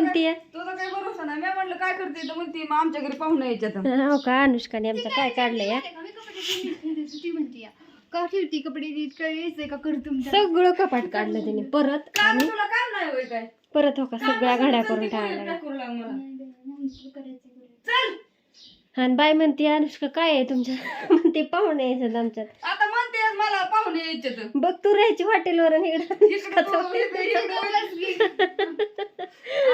म्हणतीये तुझा काही भरोसा नाही. मी म्हणलं काय करते? तर म्हणते मग आमच्या घरी पाहुणे यायच्यात हो का? अनुष्काने आमचं काय काढलंय हा? मी कपडे ठेवते, ती म्हणते या. का ठेवती कपडे? नीट करायचंय का कर तुमच्या सगळं कपाट काढलं तिने. परत काम आणि तुला काम नाही होय काय? परत हो का? सगळ्या घड्या करून ठेवायला काय करू लाग मला? करायचं चल! आणि बाय म्हणते अनुष्का काय आहे तुमच्या? म्हणते पाहुणे यायचं आमच्यात. आता म्हणते मला पाहुणे यायच्यात बघ तू राहायची हॉटेलवर आणि इकडं. इकडं तू, इकडं, इकडं.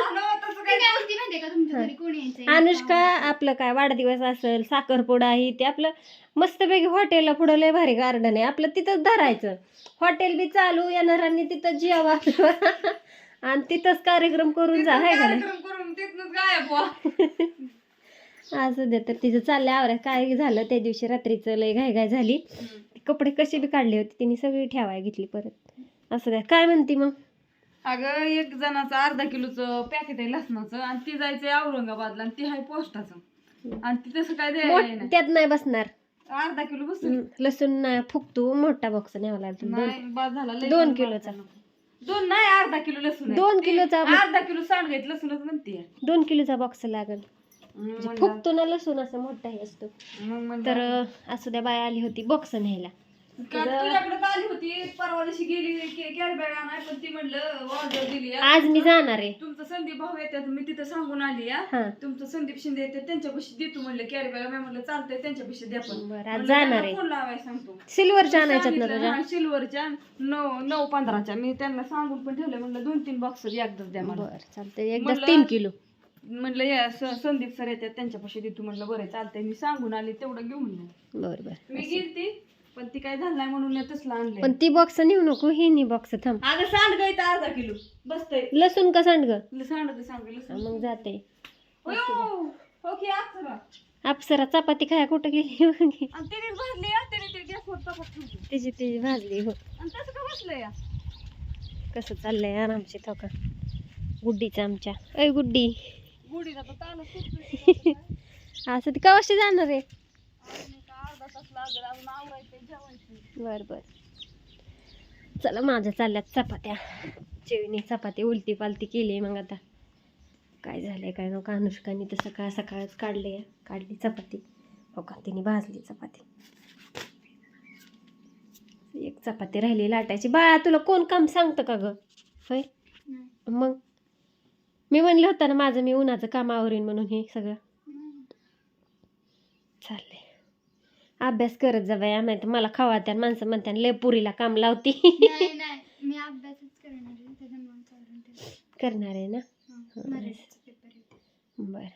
आलं तसं ती काय काय म्हणते माहितीये का तुमच्या घरी कोण यायचंय अनुष्का आपलं काय वाढदिवस असेल साखरपुडा ही ते आपलं मस्तपैकी हॉटेलला पुढं लय भारी गार्डन आहे. आपलं तिथंच धरायचं. हॉटेल बी चालू येणाऱ्यांनी तिथं जेवा आणि तिथंच कार्यक्रम करून जा हाय का नाही? असं दे तर तिचं चाललं आवरा काय झालं त्या दिवशी रात्रीचं लय घाय घाय झाली कपडे कसे बी काढले होते तिने सगळी ठेवाय घेतली परत. असं द्या काय म्हणती मग? अगं एक जणाचं अर्धा किलोचं पॅकेट आहे लसणाचं आणि ती जायचंय औरंगाबादला आणि ती आहे पोस्टाचं. आणि ती तसं काय द्यायला मोठ- नाही त्यात नाही बसणार. अर्धा किलो बस हम्म, लसूण नाही फुकतो मोठा बॉक्स न्यावा लागतो दोन नाही बाद झाला लय दोन पण किलोचा. बाद झाला. दोन नाही अर्धा किलो लसूण आहे. दोन ती किलोचा अर्धा किलो सांगायचं लसूणच म्हणते. दोन किलोचा बॉक्स लागल. मग फुकतो ना लसूण असं मोठाही असतो. म्हणलं- तर असू द्या बाय आली होती बॉक्स न्यायला. काल तुझ्याकडे तर आली होती परवा दिवशी गेली कॅरी बॅग आणाय पण ती म्हणलं ऑर्डर दिली आहे. आज मी जाणार आहे. तुमचं संदीप भाऊ येतात मी तिथं सांगून आली या हा. तुमचं संदीप शिंदे येते त्यांच्यापाशी देतो म्हणलं कॅरी बॅग मी म्हणलं चालतंय त्यांच्यापाशी द्या पण. बरं आज म्हणलं जाणार त्यांना आहे. फोन लावाय सांगतो. सिल्वरच्या आणायच्यात ना सांगितलं, तुझ्या? हा, सिल्वरच्या नऊ नऊ पंधराच्या. मी त्यांना सांगून पण ठेवलं म्हणलं दोन तीन बॉक्स एकदाच द्या मला. बरं चालतंय. तीन किलो. म्हणलं या स- संदीप सर येतात त्यांच्यापाशी देतो म्हणलं बरं चालतंय. मी सांगून आले तेवढं घेऊन ये. बरं बरं. मी गेलती. पण ती काय झालं नाही म्हणून तसलं आणलंय. पण ती बॉक्स नेऊ नको ही नी बॉक्स थांब. अगं सांड गं इथं अर्धा किलो. बसतंय. लसूण का सांड ग? सांड सांग मग जाते. हो की अप्सरा अप्सरा चपाती खाया कुठं गेली. आणि तिने भरली हा तिने ते गॅसवर तापत ठेवली. तिची तिची भाजली हो. आणि तसं का बसलं या कसं चाललंय आरामशी तो का? गुड्डीचं आमच्या. अय गुड्डी. गुढीला तर ताणच सुटतोय. असं ती कवाशी जाणार आहे? लागेल अजून आवरायचं जेवायचं बर बर. चला माझ्या चालल्यात चपात्या. चिवणी चपाती उलटी पालती केली मग आता. काय झालंय काय नको अनुष्काने तर सकाळ सकाळच काढले काढली चपाती. हो का? तिने भाजली चपाती. एक चपाती राहिली लाटायची. बाळा तुला कोण काम सांगतं का ग? होय? मग? मी म्हणलं होतं ना माझं मी उन्हाचं काम आवरीन म्हणून हे सगळं. चाललंय. अभ्यास करत जा बाया नाही तर मला खवात्या माणसं म्हणत्या लय पुरीला काम लावती. नाही नाही. मी अभ्यासच करणार आहे. त्याच्यामुळे चालून ठेवलं. करणार आहे ना? हा, मराठीचा पेपर आहे बर.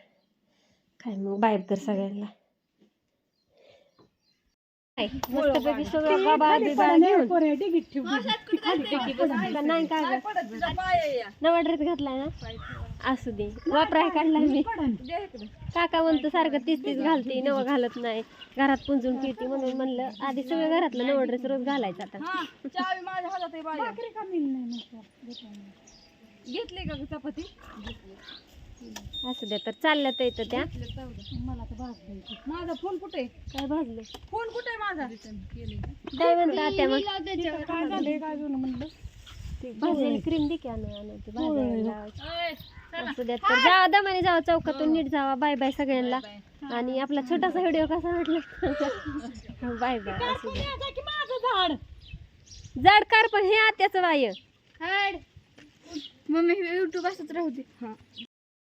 काय मग बाय कर सगळ्यांना. काय, मस्तपैकी सगळं बाबा बिबा घेऊन. का नाही का काय. नवा ड्रेस घातलाय ना? असू दे. वापराय काढलाय मी. काका म्हणतो सारखं तीच तीच घालते नवं घालत नाही. घरात पुंजून ठेवते म्हणून म्हणलं आधी सगळं घरातलं नवं ड्रेस रोज घालायचा आता. हा घेतली का चपाती? असू द्या तर चालल्या तर इथं त्या. माझा फोन कुठे? काय भाजलं? फोन कुठे माझा? काय म्हणता त्या मग. मी लावते त्याच्यावर. भाजलेली क्रीम दे की आणू आणू ते भाजायला लावायची. ओय, असू द्या तर जावा दमाने जावा चौकातून नीट जावा. बाय बाय सगळ्यांना. आणि आपला छोटासा व्हिडिओ कसा वाटला? बाय बाय असू द्या. जाड कार पण हे आत्याचं वाय हाड. मम्मी युट्यूब असंच राहू दे.